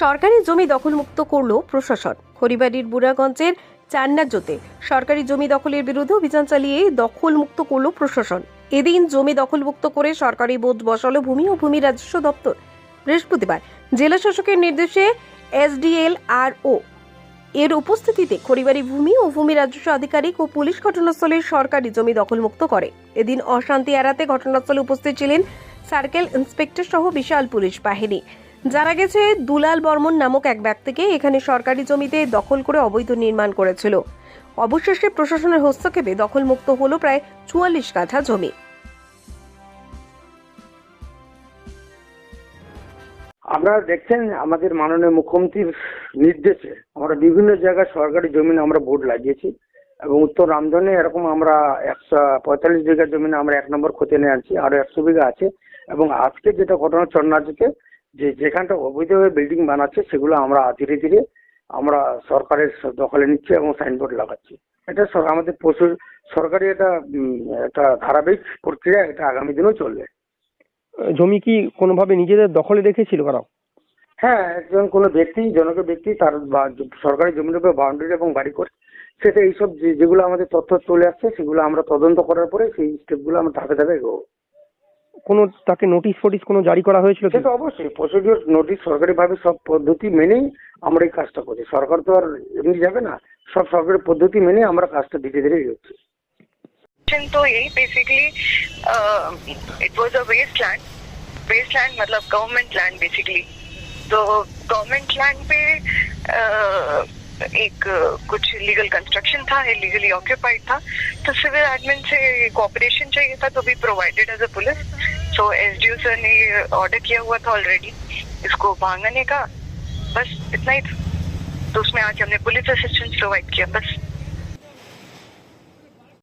সরকারি জমি দখলমুক্ত করল প্রশাসন। খড়িবাড়ির বুড়াগঞ্জের চান্নাজোতে সরকারি জমি দখলের বিরুদ্ধে অভিযান চালিয়ে দখলমুক্ত করল প্রশাসন। এদিন জমি দখলমুক্ত করে সরকারি বোর্ড বসালো ভূমি ও ভূমি রাজস্ব দপ্তর। বৃহস্পতিবার জেলা শাসকের নির্দেশে এসডিএল আর ও এর উপস্থিতিতে খড়িবাড়ি ভূমি ও ভূমি রাজস্ব আধিকারিক ও পুলিশ ঘটনাস্থলে সরকারি জমি দখলমুক্ত করে। এদিন অশান্তি এড়াতে ঘটনাস্থলে উপস্থিত ছিলেন সার্কেল ইন্সপেক্টর সহ বিশাল পুলিশ বাহিনী। জানা গেছে, দুলাল বর্মন নামক এক ব্যক্তিকে এখানে সরকারি জমিতে দখল করে অবৈধ নির্মাণ করেছিল। অবশেষে প্রশাসনের হস্তক্ষেপে দখলমুক্ত হলো প্রায় চুয়াল্লিশ কাঠা জমি। আপনারা দেখছেন আমাদের মাননীয় মুখ্যমন্ত্রীর নির্দেশে আমরা বিভিন্ন জায়গায় সরকারি জমিন আমরা বোর্ড লাগিয়েছি এবং উত্তর রামধনে এরকম আমরা একশো পঁয়তাল্লিশ বিঘা জমিনে আমরা এক নম্বর খতিয়ে আনছি আরও একশো বিঘা আছে। এবং আজকে যেটা ঘটনা চন্নাজিতে যে যেখানটা অবৈধভাবে বিল্ডিং বানাচ্ছে সেগুলো আমরা ধীরে ধীরে আমরা সরকারের দখলে নিচ্ছি এবং সাইনবোর্ড লাগাচ্ছি। এটা আমাদের প্রচুর সরকারি এটা একটা ধারাবাহিক প্রক্রিয়া এটা আগামী দিনেও চলবে। জমি কি কোনোভাবে নিজেদের দখলে রেখেছিল ওরা হ্যাঁ একজন কোনো ব্যক্তি জনক ব্যক্তি তার সরকারি জমির উপর বাউন্ডারি এবং বাড়ি করে সেটা এইসব যেগুলো আমাদের তথ্য চলে আসছে সেগুলো আমরা তদন্ত করার পরে সেই স্টেপগুলো আমরা ধাপে ধাপে এগোবো। কোনো তাকে নোটিশ ফোটিস কোনো জারি করা হয়েছিল কি সেটা অবশ্যই প্রসিডিওর নোটিশ সরকারিভাবে সব পদ্ধতি মেনেই আমরা এই কাজটা করছি সরকার তো আর এমনি যাবে না সব সরকারি পদ্ধতি মেনে আমরা কাজটা ধীরে ধীরে এগোচ্ছি Question तो यही basically it was a waste land waste land मतलब गवर्नमेंट लैंड बेसिकली तो गवर्नमेंट लैंड पे uh, एक कुछ लीगल कंस्ट्रक्शन था लीगली ऑक्यूपाइड था तो सिविल एडमिन से कोऑपरेशन चाहिए था तो भी provided as a police so S D O sir ने ऑर्डर किया हुआ था ऑलरेडी इसको भांगने का। बस इतना ही था। तो उसमें आज हमने पुलिस असिस्टेंस प्रोवाइड किया, बस।